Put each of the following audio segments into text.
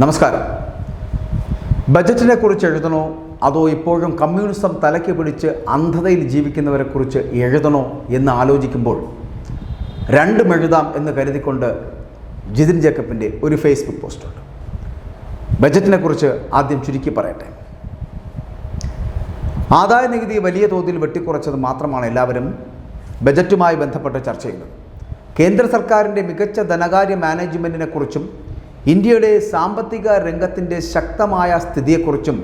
നമസ്കാരം. ബജറ്റിനെ കുറിച്ച് എഴുതണോ? അതോ ഇപ്പോഴും കമ്മ്യൂണിസം തലയ്ക്ക് പിടിച്ച് അന്ധതയിൽ ജീവിക്കുന്നവരെ കുറിച്ച് എഴുതണോ എന്ന് ആലോചിക്കുമ്പോൾ? രണ്ടും എഴുതാം എന്ന് കരുതിക്കൊണ്ട് ജിതിൻ ജേക്കബിന്റെ ഒരു ഫേസ്ബുക്ക് പോസ്റ്റുണ്ട് ബജറ്റിനെ കുറിച്ച് ആദ്യം ചുരുക്കി പറയട്ടെ. ആദായ നികുതി വലിയ തോതിൽ വെട്ടിക്കുറച്ചത് മാത്രമാണ് എല്ലാവരും ബജറ്റുമായി ബന്ധപ്പെട്ട് ചർച്ച ചെയ്യുന്നത്. കേന്ദ്ര സർക്കാരിന്റെ മികച്ച ധനകാര്യ മാനേജ്മെന്റിനെ കുറിച്ചും ഇന്ത്യയുടെ സാമ്പത്തിക രംഗത്തിന്റെ ശക്തമായ സ്ഥിതിയെക്കുറിച്ചും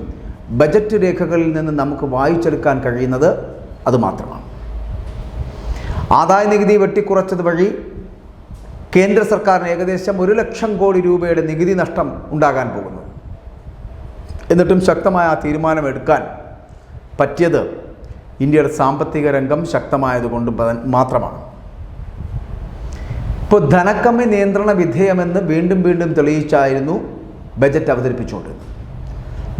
ബജറ്റ് രേഖകളിൽ നിന്ന് നമുക്ക് വായിച്ചെടുക്കാൻ കഴിയുന്നത് അതുമാത്രമാണ്. ആദായ നികുതി വെട്ടിക്കുറച്ചത് വഴി കേന്ദ്ര സർക്കാരിന് ഏകദേശം ഒരു ലക്ഷം കോടി രൂപയുടെ നികുതി നഷ്ടം ഉണ്ടാകാൻ പോകുന്നു. എന്നിട്ടും ശക്തമായ ആ തീരുമാനമെടുക്കാൻ പറ്റിയത് ഇന്ത്യയുടെ സാമ്പത്തിക രംഗം ശക്തമായതുകൊണ്ട് മാത്രമാണ്. ഇപ്പോൾ ധനക്കമ്മി നിയന്ത്രണ വിധേയമെന്ന് വീണ്ടും വീണ്ടും തെളിയിച്ചായിരുന്നു ബജറ്റ് അവതരിപ്പിച്ചുകൊണ്ടിരുന്നത്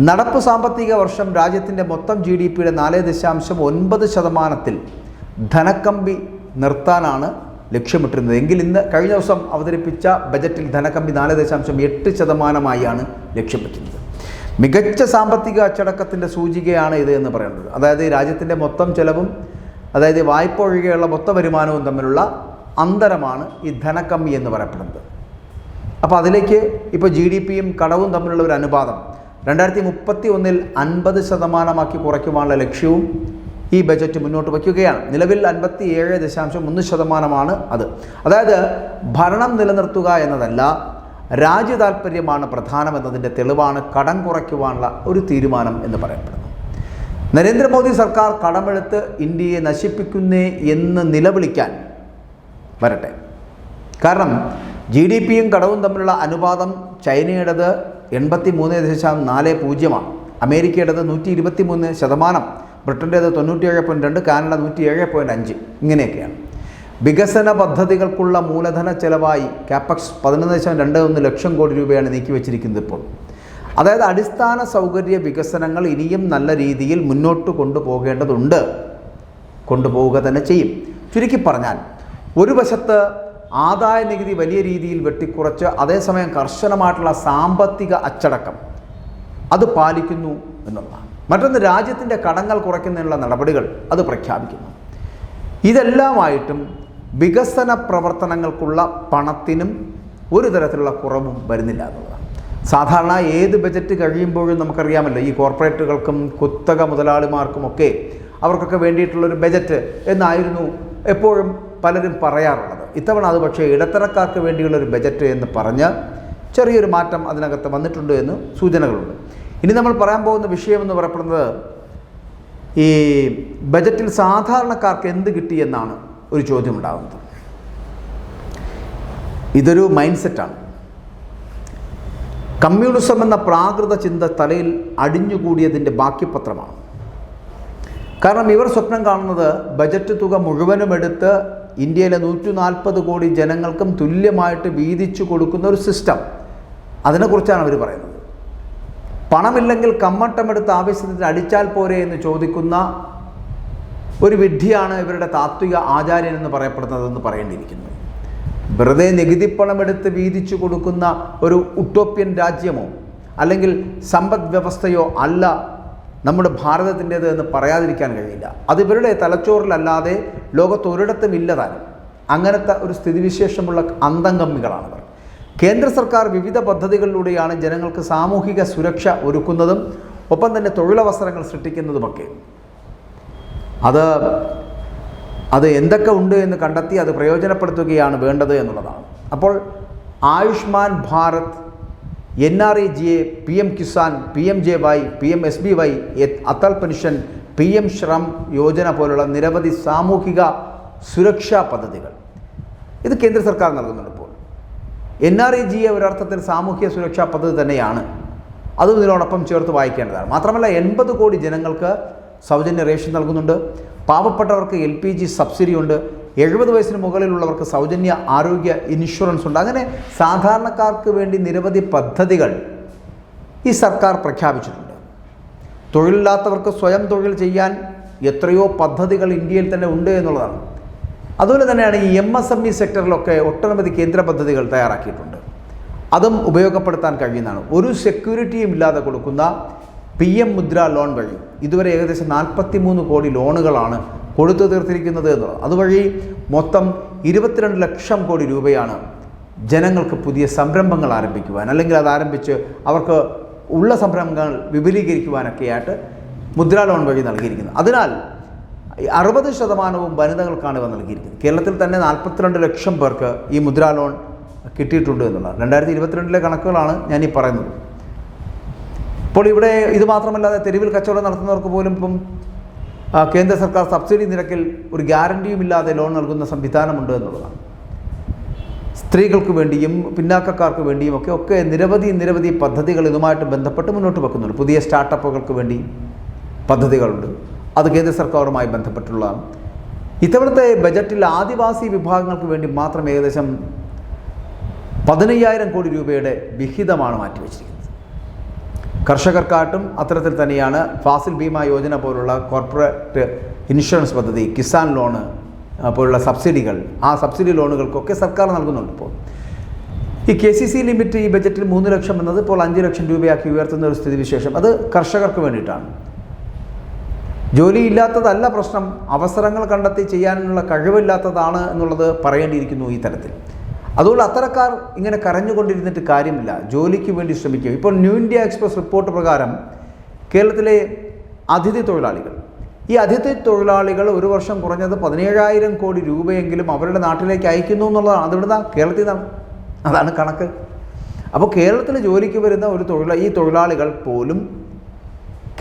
നടപ്പ് സാമ്പത്തിക വർഷം രാജ്യത്തിന്റെ മൊത്തം ജി ഡി പിയുടെ നാല് ദശാംശം ഒൻപത് ശതമാനത്തിൽ ധനക്കമ്പി നിർത്താനാണ് ലക്ഷ്യമിട്ടിരുന്നത്. എങ്കിൽ ഇന്ന് കഴിഞ്ഞ ദിവസം അവതരിപ്പിച്ച ബജറ്റിൽ ധനക്കമ്പി നാല് ദശാംശം എട്ട് ശതമാനമായാണ് ലക്ഷ്യം വെക്കുന്നത് മികച്ച സാമ്പത്തിക അച്ചടക്കത്തിന്റെ സൂചികയാണ് ഇത് എന്ന് പറയുന്നത് അതായത് രാജ്യത്തിന്റെ മൊത്തം ചെലവും അതായത് വായ്പ ഒഴികെയുള്ള മൊത്ത വരുമാനവും തമ്മിലുള്ള അന്തരമാണ് ഈ ധനക്കമ്മി എന്ന് പറയപ്പെടുന്നത്. അപ്പോൾ അതിലേക്ക് ഇപ്പോൾ ജി ഡി പിയും കടവും തമ്മിലുള്ള ഒരു അനുപാതം രണ്ടായിരത്തി മുപ്പത്തി ഒന്നിൽ അൻപത് ശതമാനമാക്കി കുറയ്ക്കുവാനുള്ള ലക്ഷ്യവും ഈ ബജറ്റ് മുന്നോട്ട് വയ്ക്കുകയാണ്. നിലവിൽ അൻപത്തി ഏഴ് ദശാംശം ഒന്ന് ശതമാനമാണ് അത്. അതായത് ഭരണം നിലനിർത്തുക എന്നതല്ല രാജ്യ താല്പര്യമാണ് പ്രധാനമെന്നതിന്റെ തെളിവാണ് കടം കുറയ്ക്കുവാനുള്ള ഒരു തീരുമാനം എന്ന് പറയപ്പെടുന്നു. നരേന്ദ്രമോദി സർക്കാർ കടമെടുത്ത് ഇന്ത്യയെ നശിപ്പിക്കുന്നേ എന്ന് നിലവിളിക്കാൻ വരട്ടെ. കാരണം ജി ഡി പിയും കടവും തമ്മിലുള്ള അനുപാതം ചൈനയുടേത് എൺപത്തി മൂന്ന് ദശാംശം നാല് പൂജ്യമാണ്. അമേരിക്കയുടേത് നൂറ്റി ഇരുപത്തി മൂന്ന് ശതമാനം. ബ്രിട്ടന്റേത് തൊണ്ണൂറ്റിയേഴ് പോയിന്റ് രണ്ട് കാനഡ നൂറ്റി ഏഴ് പോയിന്റ് അഞ്ച്. ഇങ്ങനെയൊക്കെയാണ്. വികസന പദ്ധതികൾക്കുള്ള മൂലധന ചെലവായി ക്യാപക്സ് പതിനൊന്ന് ദശാംശം രണ്ട് ഒന്ന് ലക്ഷം കോടി രൂപയാണ് നീക്കി വെച്ചിരിക്കുന്നത് ഇപ്പോൾ. അതായത് അടിസ്ഥാന സൗകര്യ വികസനങ്ങൾ ഇനിയും നല്ല രീതിയിൽ മുന്നോട്ട് കൊണ്ടുപോകേണ്ടതുണ്ട്. കൊണ്ടുപോവുക തന്നെ ചെയ്യും. ചുരുക്കി പറഞ്ഞാൽ ഒരു വശത്ത് ആദായ നികുതി വലിയ രീതിയിൽ വെട്ടിക്കുറച്ച് അതേസമയം കർശനമായിട്ടുള്ള സാമ്പത്തിക അച്ചടക്കം. അത് പാലിക്കുന്നു എന്നുള്ളതാണ്. മറ്റൊന്ന് രാജ്യത്തിന്റെ കടങ്ങൾ കുറയ്ക്കുന്നതിനുള്ള നടപടികൾ അത് പ്രഖ്യാപിക്കുന്നു. ഇതെല്ലാമായിട്ടും വികസന പ്രവർത്തനങ്ങൾക്കുള്ള പണത്തിനും ഒരു തരത്തിലുള്ള കുറവും വരുന്നില്ല എന്നുള്ളതാണ്. സാധാരണ ഏത് ബജറ്റ് കഴിയുമ്പോഴും നമുക്കറിയാമല്ലോ ഈ കോർപ്പറേറ്റുകൾക്കും കുത്തക മുതലാളിമാർക്കുമൊക്കെ അവർക്കൊക്കെ വേണ്ടിയിട്ടുള്ളൊരു ബജറ്റ് എന്നായിരുന്നു എപ്പോഴും പലരും പറയാറുള്ളത്. ഇത്തവണ അത് പക്ഷേ ഇടത്തരക്കാർക്ക് വേണ്ടിയുള്ളൊരു ബജറ്റ് എന്ന് പറഞ്ഞ് ചെറിയൊരു മാറ്റം അതിനകത്ത് വന്നിട്ടുണ്ട് എന്ന് സൂചനകളുണ്ട്. ഇനി നമ്മൾ പറയാൻ പോകുന്ന വിഷയമെന്ന് പറയപ്പെടുന്നത് ഈ ബജറ്റിൽ സാധാരണക്കാർക്ക് എന്ത് കിട്ടി എന്നാണ് ഒരു ചോദ്യം ഉണ്ടാകുന്നത് ഇതൊരു മൈൻഡ് സെറ്റാണ് കമ്മ്യൂണിസം എന്ന പ്രാകൃത ചിന്ത തലയിൽ അടിഞ്ഞുകൂടിയതിന്റെ ബാക്കിപത്രമാണ്. കാരണം ഇവർ സ്വപ്നം കാണുന്നത് ബജറ്റ് തുക മുഴുവനും എടുത്ത് ഇന്ത്യയിലെ നൂറ്റി നാൽപ്പത് കോടി ജനങ്ങൾക്കും തുല്യമായിട്ട് വീതിച്ചു കൊടുക്കുന്ന ഒരു സിസ്റ്റം അതിനെക്കുറിച്ചാണ് അവർ പറയുന്നത്. പണമില്ലെങ്കിൽ കമ്മട്ടമെടുത്ത് ആവശ്യത്തിന് അടിച്ചാൽ പോരെ എന്ന് ചോദിക്കുന്ന ഒരു വിഡ്ഢിയാണ് ഇവരുടെ താത്വിക ആചാര്യൻ എന്ന് പറയപ്പെടുന്നതെന്ന് പറയേണ്ടിയിരിക്കുന്നത് വെറുതെ നികുതിപ്പണമെടുത്ത് വീതിച്ചു കൊടുക്കുന്ന ഒരു ഉട്ടോപ്യൻ രാജ്യമോ അല്ലെങ്കിൽ സമ്പദ് വ്യവസ്ഥയോ അല്ല നമ്മുടെ ഭാരതത്തിന്റേത് എന്ന് പറയാതിരിക്കാൻ കഴിയില്ല. അത് ഇവരുടെ തലച്ചോറിലല്ലാതെ ലോകത്ത് ഒരിടത്തും ഇല്ലതാനും അങ്ങനത്തെ ഒരു സ്ഥിതിവിശേഷമുള്ള അന്തംഗമ്മികളാണവർ. കേന്ദ്ര സർക്കാർ വിവിധ പദ്ധതികളിലൂടെയാണ് ജനങ്ങൾക്ക് സാമൂഹിക സുരക്ഷ ഒരുക്കുന്നതും ഒപ്പം തന്നെ തൊഴിലവസരങ്ങൾ സൃഷ്ടിക്കുന്നതുമൊക്കെ. അത് അത് എന്തൊക്കെ ഉണ്ട് എന്ന് കണ്ടെത്തി അത് പ്രയോജനപ്പെടുത്തുകയാണ് വേണ്ടത് എന്നുള്ളതാണ്. അപ്പോൾ Ayushman Bharat N R E G A P M Kisan P M J Y P M S B Y Atal pension P M Shram Yojana പോലുള്ള നിരവധി സാമൂഹിക സുരക്ഷാ പദ്ധതികൾ. ഇത് കേന്ദ്ര സർക്കാർ നൽകുന്നുണ്ട് ഇപ്പോൾ. N R E G A ഒരർത്ഥത്തിൽ സാമൂഹ്യ സുരക്ഷാ പദ്ധതി തന്നെയാണ്. അതും ഇതിനോടൊപ്പം ചേർത്ത് വായിക്കേണ്ടതാണ്. മാത്രമല്ല എൺപത് കോടി ജനങ്ങൾക്ക് സൗജന്യ റേഷൻ നൽകുന്നുണ്ട്. പാവപ്പെട്ടവർക്ക് എൽ പി ജി സബ്സിഡി ഉണ്ട്. എഴുപത് വയസ്സിന് മുകളിലുള്ളവർക്ക് സൗജന്യ ആരോഗ്യ ഇൻഷുറൻസ് ഉണ്ട്. അങ്ങനെ സാധാരണക്കാർക്ക് വേണ്ടി നിരവധി പദ്ധതികൾ ഈ സർക്കാർ പ്രഖ്യാപിച്ചിട്ടുണ്ട്. തൊഴിലില്ലാത്തവർക്ക് സ്വയം തൊഴിൽ ചെയ്യാൻ എത്രയോ പദ്ധതികൾ ഇന്ത്യയിൽ തന്നെ ഉണ്ട് എന്നുള്ളതാണ്. അതുപോലെ തന്നെയാണ് ഈ എം എസ് എം ഇ സെക്ടറിലൊക്കെ ഒട്ടനവധി കേന്ദ്ര പദ്ധതികൾ തയ്യാറാക്കിയിട്ടുണ്ട്. അതും ഉപയോഗപ്പെടുത്താൻ കഴിയുന്നതാണ്. ഒരു സെക്യൂരിറ്റിയും ഇല്ലാതെ കൊടുക്കുന്ന പി എം മുദ്ര ലോൺ വഴി ഇതുവരെ ഏകദേശം നാൽപ്പത്തി മൂന്ന് കോടി ലോണുകളാണ് കൊടുത്തു തീർത്തിരിക്കുന്നത് എന്നുള്ളത് അതുവഴി മൊത്തം ഇരുപത്തിരണ്ട് ലക്ഷം കോടി രൂപയാണ് ജനങ്ങൾക്ക് പുതിയ സംരംഭങ്ങൾ ആരംഭിക്കുവാൻ അല്ലെങ്കിൽ അത് ആരംഭിച്ച് അവർക്ക് ഉള്ള സംരംഭങ്ങൾ വിപുലീകരിക്കുവാനൊക്കെയായിട്ട് മുദ്രാ ലോൺ വഴി നൽകിയിരിക്കുന്നത് അതിനാൽ അറുപത് ശതമാനവും വനിതകൾക്കാണ് ഇവ നൽകിയിരിക്കുന്നത്. കേരളത്തിൽ തന്നെ നാൽപ്പത്തിരണ്ട് ലക്ഷം പേർക്ക് ഈ മുദ്രാ ലോൺ കിട്ടിയിട്ടുണ്ട് എന്നുള്ളതാണ്. രണ്ടായിരത്തി ഇരുപത്തിരണ്ടിലെ കണക്കുകളാണ് ഞാൻ ഈ പറയുന്നത്. ഇപ്പോൾ ഇവിടെ ഇത് മാത്രമല്ലാതെ തെരുവിൽ കച്ചവടം നടത്തുന്നവർക്ക് പോലും ഇപ്പം കേന്ദ്ര സർക്കാർ സബ്സിഡി നിരക്കിൽ ഒരു ഗ്യാരണ്ടിയും ഇല്ലാതെ ലോൺ നൽകുന്ന സംവിധാനമുണ്ട് എന്നുള്ളതാണ്. സ്ത്രീകൾക്ക് വേണ്ടിയും പിന്നാക്കക്കാർക്ക് വേണ്ടിയും ഒക്കെ ഒക്കെ നിരവധി നിരവധി പദ്ധതികൾ ഇതുമായിട്ട് ബന്ധപ്പെട്ട് മുന്നോട്ട് വെക്കുന്നുണ്ട്. പുതിയ സ്റ്റാർട്ടപ്പുകൾക്ക് വേണ്ടി പദ്ധതികളുണ്ട്. അത് കേന്ദ്ര സർക്കാരുമായി ബന്ധപ്പെട്ടുള്ളതാണ് ഇത്തവണത്തെ ബജറ്റിൽ ആദിവാസി വിഭാഗങ്ങൾക്ക് വേണ്ടി മാത്രം ഏകദേശം പതിനയ്യായിരം കോടി രൂപയുടെ വിഹിതമാണ് മാറ്റിവെച്ചിരിക്കുന്നത്. കർഷകർക്കായിട്ടും അത്തരത്തിൽ തന്നെയാണ് ഫാസിൽ ഭീമ യോജന പോലുള്ള കോർപ്പറേറ്റ് ഇൻഷുറൻസ് പദ്ധതി കിസാൻ ലോണ് പോലുള്ള സബ്സിഡികൾ ആ സബ്സിഡി ലോണുകൾക്കൊക്കെ സർക്കാർ നൽകുന്നുണ്ട് ഇപ്പോൾ. ഈ കെ സി സി ലിമിറ്റ് ഈ ബജറ്റിൽ മൂന്ന് ലക്ഷം എന്നത് ഇപ്പോൾ അഞ്ച് ലക്ഷം രൂപയാക്കി ഉയർത്തുന്ന ഒരു സ്ഥിതിവിശേഷം. അത് കർഷകർക്ക് വേണ്ടിയിട്ടാണ്. ജോലിയില്ലാത്തതല്ല പ്രശ്നം. അവസരങ്ങൾ കണ്ടെത്തി ചെയ്യാനുള്ള കഴിവില്ലാത്തതാണ് എന്നുള്ളത് പറയേണ്ടിയിരിക്കുന്നു ഈ തരത്തിൽ. അതുകൊണ്ട് അത്തരക്കാർ ഇങ്ങനെ കരഞ്ഞുകൊണ്ടിരുന്നിട്ട് കാര്യമില്ല. ജോലിക്ക് വേണ്ടി ശ്രമിക്കും ഇപ്പോൾ ന്യൂ ഇന്ത്യ എക്സ്പ്രസ് റിപ്പോർട്ട് പ്രകാരം കേരളത്തിലെ അതിഥി തൊഴിലാളികൾ. ഈ അതിഥി തൊഴിലാളികൾ ഒരു വർഷം കുറഞ്ഞത് പതിനേഴായിരം കോടി രൂപയെങ്കിലും അവരുടെ നാട്ടിലേക്ക് അയക്കുന്നു എന്നുള്ളതാണ്. അതിവിടുന്ന കേരളത്തിൽ നിന്നാണ്. അതാണ് കണക്ക്. അപ്പോൾ കേരളത്തിൽ ജോലിക്ക് വരുന്ന ഒരു തൊഴിലാ ഈ തൊഴിലാളികൾ പോലും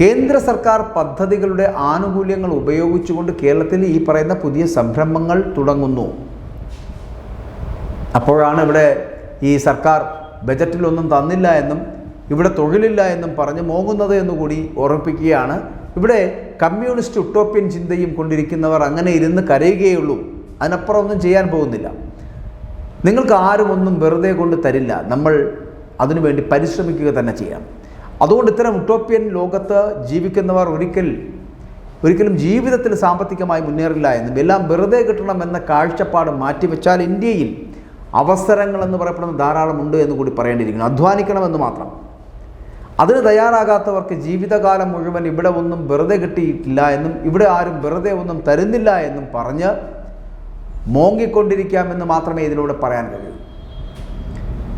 കേന്ദ്ര സർക്കാർ പദ്ധതികളുടെ ആനുകൂല്യങ്ങൾ ഉപയോഗിച്ചുകൊണ്ട് കേരളത്തിൽ ഈ പറയുന്ന പുതിയ സംരംഭങ്ങൾ തുടങ്ങുന്നു. അപ്പോഴാണ് ഇവിടെ ഈ സർക്കാർ ബജറ്റിലൊന്നും തന്നില്ല എന്നും ഇവിടെ തൊഴിലില്ല എന്നും പറഞ്ഞ് മോങ്ങുന്നത് എന്നുകൂടി ഓർമ്മിപ്പിക്കുകയാണ് ഇവിടെ കമ്മ്യൂണിസ്റ്റ് ഉട്ടോപ്യൻ ചിന്തയും കൊണ്ടിരിക്കുന്നവർ അങ്ങനെ ഇരുന്ന് കരയുകയുള്ളൂ. അതിനപ്പുറം ഒന്നും ചെയ്യാൻ പോകുന്നില്ല. നിങ്ങൾക്ക് ആരും ഒന്നും വെറുതെ കൊണ്ട് തരില്ല. നമ്മൾ അതിനുവേണ്ടി പരിശ്രമിക്കുക തന്നെ ചെയ്യാം. അതുകൊണ്ട് ഇത്തരം ഉട്ടോപ്യൻ ലോകത്ത് ജീവിക്കുന്നവർ ഒരിക്കൽ ഒരിക്കലും ജീവിതത്തിൽ സാമ്പത്തികമായി മുന്നേറില്ല എന്നും എല്ലാം വെറുതെ കിട്ടണമെന്ന കാഴ്ചപ്പാട് മാറ്റിവെച്ചാൽ ഇന്ത്യയിൽ അവസരങ്ങൾ എന്ന് പറയപ്പെടുന്ന ധാരാളമുണ്ട് എന്ന് കൂടി പറയേണ്ടിയിരിക്കുന്നു. അധ്വാനിക്കണമെന്ന് മാത്രം. അതിന് തയ്യാറാകാത്തവർക്ക് ജീവിതകാലം മുഴുവൻ ഇവിടെ ഒന്നും വെറുതെ കിട്ടിയിട്ടില്ല എന്നും ഇവിടെ ആരും വെറുതെ ഒന്നും തരുന്നില്ല എന്നും പറഞ്ഞ് മോങ്ങിക്കൊണ്ടിരിക്കാമെന്ന് മാത്രമേ ഇതിലൂടെ പറയാൻ കഴിയൂ.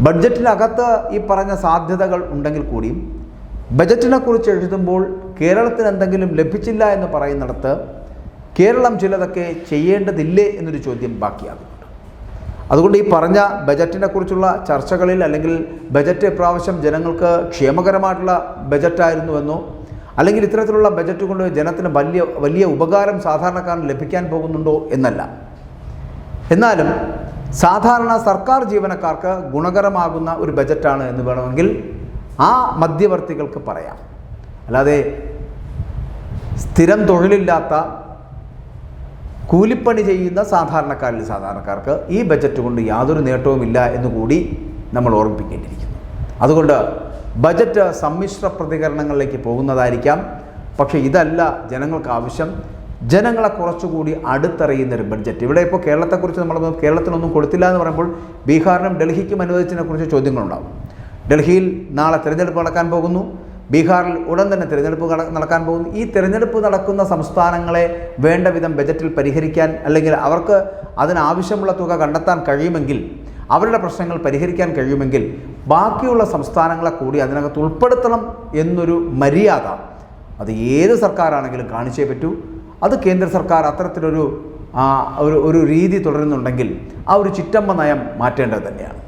ബഡ്ജറ്റിനകത്ത് ഈ പറഞ്ഞ സാധ്യതകൾ ഉണ്ടെങ്കിൽ കൂടിയും ബജറ്റിനെ കുറിച്ച് എഴുതുമ്പോൾ കേരളത്തിന് എന്തെങ്കിലും ലഭിച്ചില്ല എന്ന് പറയുന്നിടത്ത് കേരളം ചിലതൊക്കെ ചെയ്യേണ്ടതില്ലേ എന്നൊരു ചോദ്യം ബാക്കിയാകുന്നുണ്ട് അതുകൊണ്ട് ഈ പറഞ്ഞ ബജറ്റിനെ കുറിച്ചുള്ള ചർച്ചകളിൽ അല്ലെങ്കിൽ ബജറ്റ് പ്രാവശ്യം ജനങ്ങൾക്ക് ക്ഷേമകരമായിട്ടുള്ള ബജറ്റായിരുന്നുവെന്നോ അല്ലെങ്കിൽ ഇത്തരത്തിലുള്ള ബജറ്റ് കൊണ്ട് ജനത്തിന് വലിയ വലിയ ഉപകാരം സാധാരണക്കാരന് ലഭിക്കാൻ പോകുന്നുണ്ടോ എന്നല്ല. എന്നാലും സാധാരണ സർക്കാർ ജീവനക്കാർക്ക് ഗുണകരമാകുന്ന ഒരു ബജറ്റാണ് എന്ന് വേണമെങ്കിൽ ആ മധ്യവർത്തികൾക്ക് പറയാം. അല്ലാതെ സ്ഥിരം തൊഴിലില്ലാത്ത കൂലിപ്പണി ചെയ്യുന്ന സാധാരണക്കാരിൽ സാധാരണക്കാർക്ക് ഈ ബജറ്റ് കൊണ്ട് യാതൊരു നേട്ടവുമില്ല എന്നുകൂടി നമ്മൾ ഓർമ്മിപ്പിക്കേണ്ടിയിരിക്കുന്നു. അതുകൊണ്ട് ബജറ്റ് സമ്മിശ്ര പ്രതികരണങ്ങളിലേക്ക് പോകുന്നതായിരിക്കാം. പക്ഷേ ഇതല്ല ജനങ്ങൾക്ക് ആവശ്യം. ജനങ്ങളെ കുറച്ചുകൂടി അടുത്തറിയുന്ന ഒരു ബഡ്ജറ്റ്. ഇവിടെ ഇപ്പോൾ കേരളത്തെക്കുറിച്ച് നമ്മൾ കേരളത്തിനൊന്നും കൊടുത്തില്ല എന്ന് പറയുമ്പോൾ ബീഹാറിനും ഡൽഹിക്കും അനുവദിച്ചതിനെക്കുറിച്ച് ചോദ്യങ്ങളുണ്ടാകും ഡൽഹിയിൽ നാളെ തിരഞ്ഞെടുപ്പ് നടക്കാൻ പോകുന്നു. ബീഹാറിൽ ഉടൻ തന്നെ തിരഞ്ഞെടുപ്പ് നടക്കാൻ പോകുന്നു. ഈ തിരഞ്ഞെടുപ്പ് നടക്കുന്ന സംസ്ഥാനങ്ങളെ വേണ്ട വിധം ബജറ്റിൽ പരിഹരിക്കാൻ അല്ലെങ്കിൽ അവർക്ക് അതിനാവശ്യമുള്ള തുക കണ്ടെത്താൻ കഴിയുമെങ്കിൽ അവരുടെ പ്രശ്നങ്ങൾ പരിഹരിക്കാൻ കഴിയുമെങ്കിൽ ബാക്കിയുള്ള സംസ്ഥാനങ്ങളെ കൂടി അതിനകത്ത് ഉൾപ്പെടുത്തണം എന്നൊരു മര്യാദ അത് ഏത് സർക്കാരാണെങ്കിലും കാണിച്ചേ പറ്റൂ. അത് കേന്ദ്ര സർക്കാർ അത്തരത്തിലൊരു ഒരു ഒരു രീതി തുടരുന്നുണ്ടെങ്കിൽ ആ ഒരു ചിറ്റമ്മ നയം മാറ്റേണ്ടത് തന്നെയാണ്.